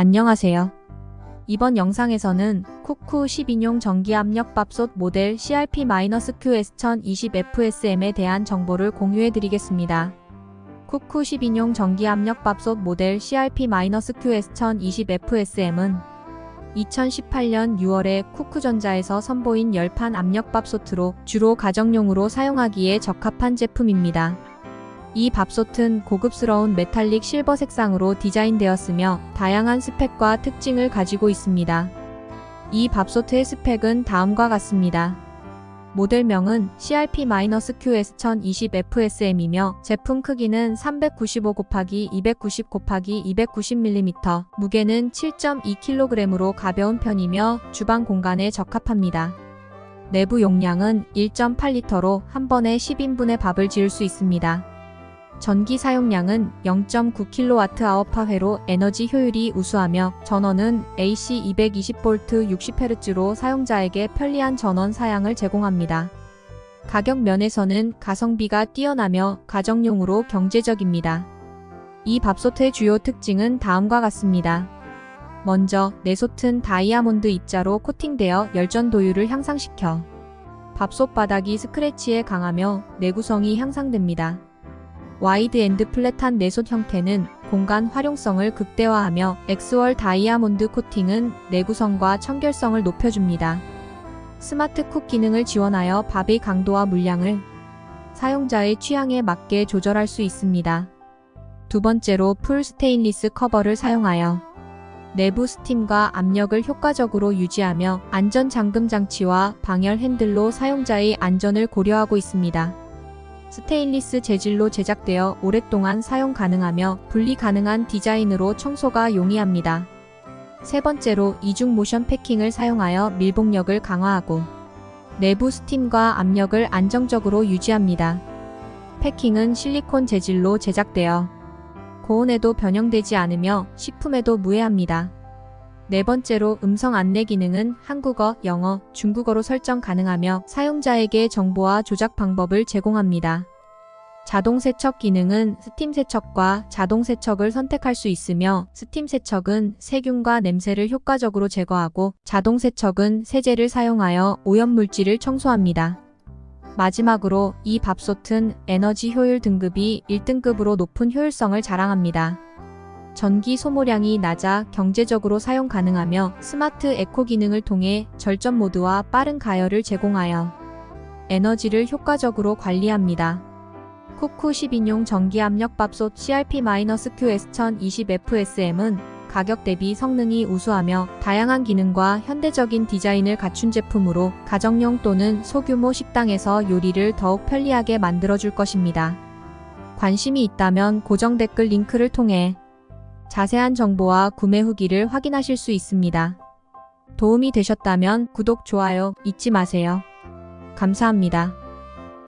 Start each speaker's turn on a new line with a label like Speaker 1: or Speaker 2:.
Speaker 1: 안녕하세요. 이번 영상에서는 쿠쿠 10인용 전기압력밥솥 모델 CRP-QS1020FSM에 대한 정보를 공유해 드리겠습니다. 쿠쿠 10인용 전기압력밥솥 모델 CRP-QS1020FSM은 2018년 6월에 쿠쿠전자에서 선보인 열판 압력밥솥으로 주로 가정용으로 사용하기에 적합한 제품입니다. 이 밥솥은 고급스러운 메탈릭 실버 색상으로 디자인되었으며 다양한 스펙과 특징을 가지고 있습니다. 이 밥솥의 스펙은 다음과 같습니다. 모델명은 CRP-QS1020FSM이며 제품 크기는 395 곱하기 290 곱하기 290mm, 무게는 7.2kg으로 가벼운 편이며 주방 공간에 적합합니다. 내부 용량은 1.8리터로 한 번에 10인분의 밥을 지을 수 있습니다. 전기 사용량은 0.9kWh회로 에너지 효율이 우수하며 전원은 AC 220V 60Hz로 사용자에게 편리한 전원 사양을 제공합니다. 가격 면에서는 가성비가 뛰어나며 가정용으로 경제적입니다. 이 밥솥의 주요 특징은 다음과 같습니다. 먼저 내솥은 다이아몬드 입자로 코팅되어 열전 도율을 향상시켜 밥솥 바닥이 스크래치에 강하며 내구성이 향상됩니다. 와이드 앤드 플랫한 내솥 형태는 공간 활용성을 극대화하며 엑스월 다이아몬드 코팅은 내구성과 청결성을 높여줍니다. 스마트 쿡 기능을 지원하여 밥의 강도와 물량을 사용자의 취향에 맞게 조절할 수 있습니다. 두 번째로 풀 스테인리스 커버를 사용하여 내부 스팀과 압력을 효과적으로 유지하며 안전 잠금 장치와 방열 핸들로 사용자의 안전을 고려하고 있습니다. 스테인리스 재질로 제작되어 오랫동안 사용 가능하며 분리 가능한 디자인으로 청소가 용이합니다. 세 번째로 이중 모션 패킹을 사용하여 밀봉력을 강화하고 내부 스팀과 압력을 안정적으로 유지합니다. 패킹은 실리콘 재질로 제작되어 고온에도 변형되지 않으며 식품에도 무해합니다. 네 번째로 음성 안내 기능은 한국어, 영어, 중국어로 설정 가능하며 사용자에게 정보와 조작 방법을 제공합니다. 자동 세척 기능은 스팀 세척과 자동 세척을 선택할 수 있으며 스팀 세척은 세균과 냄새를 효과적으로 제거하고 자동 세척은 세제를 사용하여 오염 물질을 청소합니다. 마지막으로 이 밥솥은 에너지 효율 등급이 1등급으로 높은 효율성을 자랑합니다. 전기 소모량이 낮아 경제적으로 사용 가능하며 스마트 에코 기능을 통해 절전 모드와 빠른 가열을 제공하여 에너지를 효과적으로 관리합니다. 쿠쿠 10인용 전기압력밥솥 CRP-QS1020FSM은 가격 대비 성능이 우수하며 다양한 기능과 현대적인 디자인을 갖춘 제품으로 가정용 또는 소규모 식당에서 요리를 더욱 편리하게 만들어줄 것입니다. 관심이 있다면 고정 댓글 링크를 통해 자세한 정보와 구매 후기를 확인하실 수 있습니다. 도움이 되셨다면 구독, 좋아요 잊지 마세요. 감사합니다.